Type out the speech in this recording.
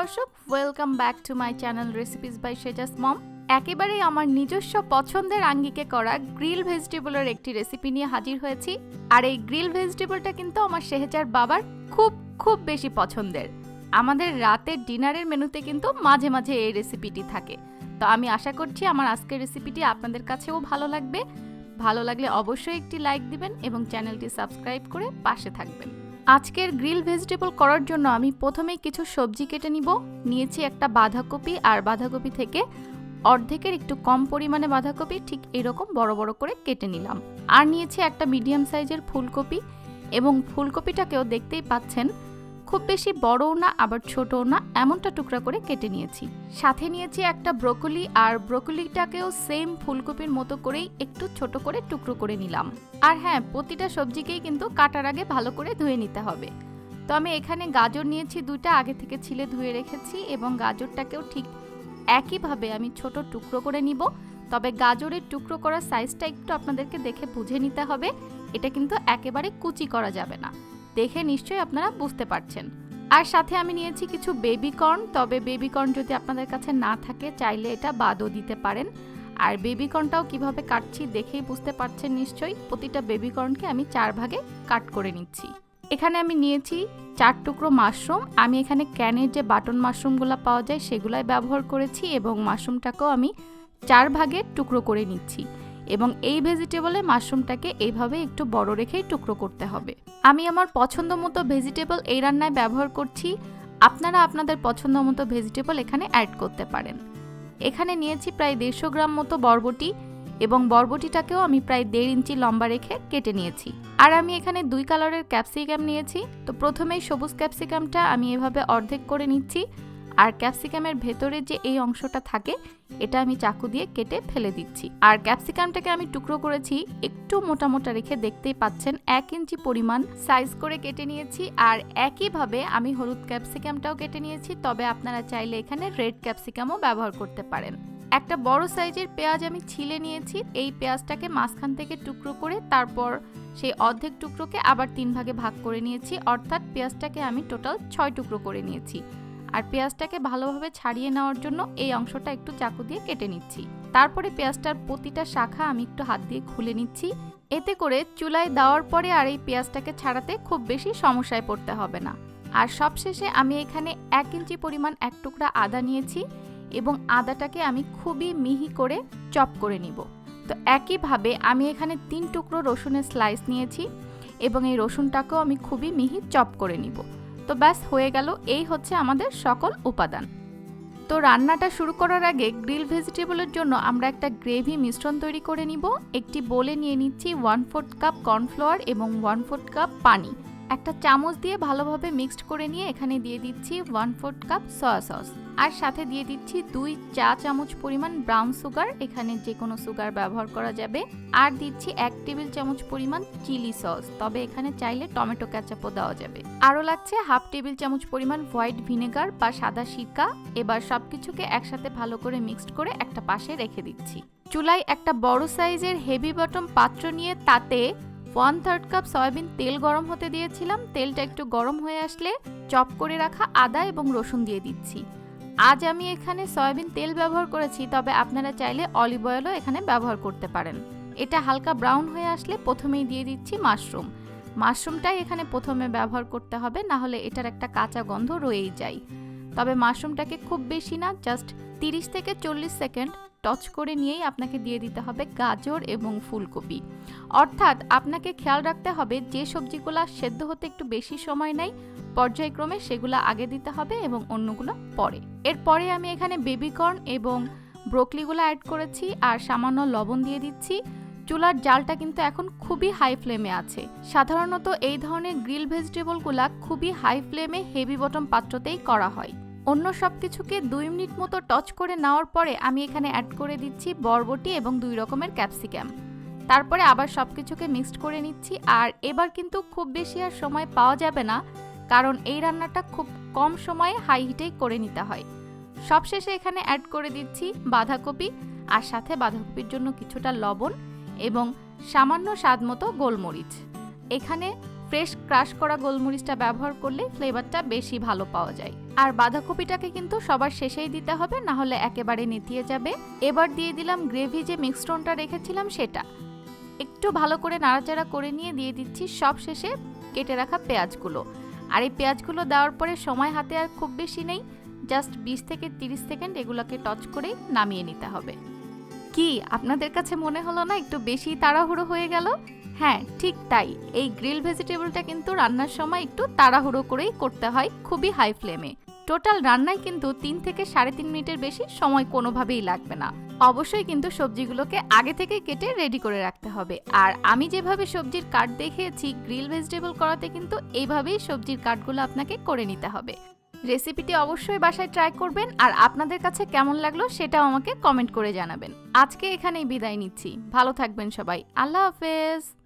দর্শক welcome back to my channel recipes by Sheja's mom একেবারেই আমার নিজস্ব পছন্দের আঙ্গিকে করা গ্রিল ভেজিটেবলের একটি রেসিপি নিয়ে হাজির হয়েছি। আর এই গ্রিল ভেজিটেবলটা কিন্তু আমার শেহজার বাবার খুব খুব বেশি পছন্দের। আমাদের রাতের ডিনারের মেনুতে কিন্তু মাঝে মাঝে এই রেসিপিটি থাকে। তো আমি আশা করছি আমার আজকের রেসিপিটি আপনাদের কাছেও ভালো লাগবে। ভালো লাগলে অবশ্যই একটি লাইক দিবেন এবং চ্যানেলটি সাবস্ক্রাইব করে পাশে থাকবেন। আজকের গ্রিল ভেজিটেবল করার জন্য আমি প্রথমেই কিছু সবজি কেটে নিব। নিয়েছি একটা বাঁধাকপি আর বাঁধাকপি থেকে অর্ধেকের একটু কম পরিমাণে বাঁধাকপি, ঠিক এরকম বড় বড় করে কেটে নিলাম। আর নিয়েছি একটা মিডিয়াম সাইজের ফুলকপি এবং ফুলকপিটাকেও দেখতেই পাচ্ছেন খুব বেশি বড়ও না, আবার ছোটও না, এমনটা টুকরা করে কেটে নিয়েছি। সাথে নিয়েছি একটা ব্রোকলি, আর ব্রোকলিটাকেও সেম ফুলকপির মতো করেই একটু ছোট করে টুকরো করে নিলাম। আর হ্যাঁ প্রতিটা সবজিকেই কিন্তু কাটার আগে ভালো করে ধুয়ে নিতে হবে। তো আমি এখানে গাজর নিয়েছি দুইটা, আগে থেকে ছিলে ধুয়ে রেখেছি এবং গাজরটাকেও ঠিক একইভাবে আমি ছোট টুকরো করে নিব। তবে গাজরের টুকরো করার সাইজটা একটু আপনাদেরকে দেখে বুঝে নিতে হবে। এটা কিন্তু একেবারে কুচি করা যাবে না। দেখে নিশ্চয়ই আপনারা বুঝতে পারছেন। আর সাথে আমি নিয়েছি কিছু বেবি কর্ন তবে বেবি কর্ন যদি আপনাদের কাছে না থাকে, চাইলে এটা বাদও দিতে পারেন। আর বেবি কর্নটাও কীভাবে কাটছি দেখেই বুঝতে পারছেন নিশ্চয়ই। প্রতিটা বেবি কর্নকে আমি চার ভাগে কাট করে নিচ্ছি। এখানে আমি নিয়েছি চার টুকরো মাশরুম আমি এখানে ক্যানের যে বাটন মাশরুমগুলো পাওয়া যায়, সেগুলাই ব্যবহার করেছি এবং মাশরুমটাকেও আমি চার ভাগে টুকরো করে নিচ্ছি। এবং এই ভেজিটেবলে মাশরুমটাকে এইভাবে একটু বড় রেখেই টুকরো করতে হবে। আমি আমার পছন্দ মতো ভেজিটেবল এই রান্নায় ব্যবহার করছি। আপনারা আপনাদের পছন্দ মতো ভেজিটেবল এখানে অ্যাড করতে পারেন। এখানে নিয়েছি প্রায় দেড়শো গ্রাম মতো বরবটি এবং বরবটিটাকেও আমি প্রায় দেড় ইঞ্চি লম্বা রেখে কেটে নিয়েছি। আর আমি এখানে দুই কালারের ক্যাপসিকাম নিয়েছি। তো প্রথমেই সবুজ ক্যাপসিকামটা আমি এভাবে অর্ধেক করে নিচ্ছি। আর ক্যাপসিকামের ভেতরে যে এই অংশটা থাকে, এটা আমি চাকু দিয়ে কেটে ফেলে দিচ্ছি। আর ক্যাপসিকামটাকে আমি টুকরো করেছি, একটু মোটা মোটা রেখে দেখতেই পাচ্ছেন এক ইঞ্চি পরিমাণ সাইজ করে কেটে নিয়েছি। আর একইভাবে আমি হলুদ ক্যাপসিকামটাও কেটে নিয়েছি, তবে আপনারা চাইলে এখানে রেড ক্যাপসিকামও ব্যবহার করতে পারেন। একটা বড় সাইজের পেঁয়াজ আমি ছিলে নিয়েছি, এই পেঁয়াজটাকে মাঝখান থেকে টুকরো করে তারপর সেই অর্ধেক টুকরোকে আবার তিন ভাগে ভাগ করে নিয়েছি, অর্থাৎ পেঁয়াজটাকে আমি টোটাল ছয় টুকরো করে নিয়েছি। আর পেঁয়াজটাকে ভালোভাবে ছাড়িয়ে নেওয়ার জন্য এই অংশটা একটু চাকু দিয়ে কেটে নিচ্ছি। তারপরে পেঁয়াজটার প্রতিটা শাখা আমি একটু হাত দিয়ে খুলে নিচ্ছি। এতে করে চুলায় দেওয়ার পরে আর এই পেঁয়াজটাকে ছাড়াতে খুব বেশি সমস্যায় পড়তে হবে না। আর সবশেষে আমি এখানে এক ইঞ্চি পরিমাণ এক টুকরা আদা নিয়েছি এবং আদাটাকে আমি খুবই মিহি করে চপ করে নিব। তো একইভাবে আমি এখানে তিন টুকরো রসুনের স্লাইস নিয়েছি এবং এই রসুনটাকেও আমি খুবই মিহি চপ করে নিব। তো ব্যাস হয়ে গেল, এই হচ্ছে আমাদের সকল উপাদান। তো রান্নাটা শুরু করার আগে গ্রিল ভেজিটেবলের জন্য আমরা একটা গ্রেভি মিশ্রণ তৈরি করে নিব। একটি বলে নিয়ে নিচ্ছি ওয়ান ফোর্থ কাপ কর্নফ্লাওয়ার এবং ওয়ান ফোর্থ কাপ পানি। একটা চামচ দিয়ে ভালোভাবে মিক্সড করে নিয়ে এখানে দিয়ে দিচ্ছি one fourth cup soya sauce. আর সাথে দিয়ে দিচ্ছি দুই চা চামচ পরিমাণ ব্রাউন সুগার, এখানে যে কোনো সুগার ব্যবহার করা যাবে। আর দিচ্ছি এক টেবিল চামচ পরিমাণ চিলি সস, তবে এখানে চাইলে টমেটো ক্যাচাপও দেওয়া যাবে। আরও লাগছে হাফ টেবিল চামচ পরিমাণ হোয়াইট ভিনেগার বা সাদা সিরকা। এবার সব কিছুকে একসাথে ভালো করে মিক্সড করে একটা পাশে রেখে দিচ্ছি। চুলায় একটা বড় সাইজের হেভি বটম পাত্র নিয়ে তাতে ওয়ান থার্ড কাপ সয়াবিন তেল গরম হতে দিয়েছিলাম। তেলটা একটু গরম হয়ে আসলে চপ করে রাখা আদা এবং রসুন দিয়ে দিচ্ছি। আজ আমি এখানে সয়াবিন তেল ব্যবহার করেছি, তবে আপনারা চাইলে অলিভ অয়েলও এখানে ব্যবহার করতে পারেন। এটা হালকা ব্রাউন হয়ে আসলে প্রথমেই দিয়ে দিচ্ছি মাশরুম। মাশরুমটাই এখানে প্রথমে ব্যবহার করতে হবে, না হলে এটার একটা কাঁচা গন্ধ রয়েই যায়। তবে মাশরুমটাকে খুব বেশি না, জাস্ট তিরিশ থেকে চল্লিশ সেকেন্ড টচ করে নিয়েই আপনাকে দিয়ে দিতে হবে গাজর এবং ফুলকপি। অর্থাৎ আপনাকে খেয়াল রাখতে হবে যে সবজিগুলো সেদ্ধ হতে একটু বেশি সময় নেয়, পর্যায়ক্রমে সেগুলো আগে দিতে হবে এবং অন্যগুলো পরে। এরপরে আমি এখানে বেবিকর্ন এবং ব্রোকলিগুলো অ্যাড করেছি আর সামান্য লবণ দিয়ে দিচ্ছি। চুলার জালটা কিন্তু এখন খুবই হাই ফ্লেমে আছে। সাধারণত এই ধরনের গ্রিল ভেজিটেবলগুলা খুবই হাই ফ্লেমে হেভি বটম পাত্রতেই করা হয়। অন্য সব কিছুকে দুই মিনিট মতো টচ করে নেওয়ার পরে আমি এখানে অ্যাড করে দিচ্ছি বরবটি এবং দুই রকমের ক্যাপসিকাম তারপরে আবার সব কিছুকে মিক্সড করে নিচ্ছি আর এবার কিন্তু খুব বেশি আর সময় পাওয়া যাবে না, কারণ এই রান্নাটা খুব কম সময়ে হাই হিটেই করে নিতে হয়। সবশেষে এখানে অ্যাড করে দিচ্ছি বাঁধাকপি আর সাথে বাঁধাকপির জন্য কিছুটা লবণ এবং সামান্য স্বাদ মতো গোলমরিচ। এখানে ফ্রেশ ক্রাশ করা গোলমরিচটা ব্যবহার করলে ফ্লেভারটা বেশি ভালো পাওয়া যায়। আর বাঁধাকপিটাকে কিন্তু সবার শেষেই দিতে হবে, না হলে একেবারে নেতিয়ে যাবে। এবার দিয়ে দিলাম গ্রেভি যে মিক্সটনটা রেখেছিলাম সেটা। একটু ভালো করে নাড়াচাড়া করে নিয়ে দিয়ে দিচ্ছি সব শেষে কেটে রাখা পেঁয়াজগুলো। আর এই পেঁয়াজগুলো দেওয়ার পরে সময় হাতে আর খুব বেশি নেই জাস্ট বিশ থেকে তিরিশ সেকেন্ড এগুলোকে টচ করেই নামিয়ে নিতে হবে। কি, আপনাদের কাছে মনে হলো না একটু বেশি তাড়াহুড়ো হয়ে গেল? হ্যাঁ ঠিক তাই। এই গ্রিল ভেজিটেবলটা কিন্তু রান্নার সময় একটু তাড়াহুড়ো করেই করতে হয়, খুবই হাই ফ্লেমে টোটাল রান্নায় কিন্তু তিন থেকে সাড়ে তিন মিনিটের বেশি সময় কোনোভাবেই লাগবে না। অবশ্যই কিন্তু সবজিগুলোকে আগে থেকে কেটে রেডি করে রাখতে হবে। আর আমি যেভাবে সবজির কাট দেখিয়েছি, গ্রিল ভেজিটেবল করাতে কিন্তু এইভাবেই সবজির কাটগুলো আপনাকে করে নিতে হবে। রেসিপিটি অবশ্যই বাসায় ট্রাই করবেন আর আপনাদের কাছে কেমন লাগল সেটাও আমাকে কমেন্ট করে জানাবেন। আজকে এখানেই বিদায় নিচ্ছি। ভালো থাকবেন সবাই। আল্লাহ হাফেজ।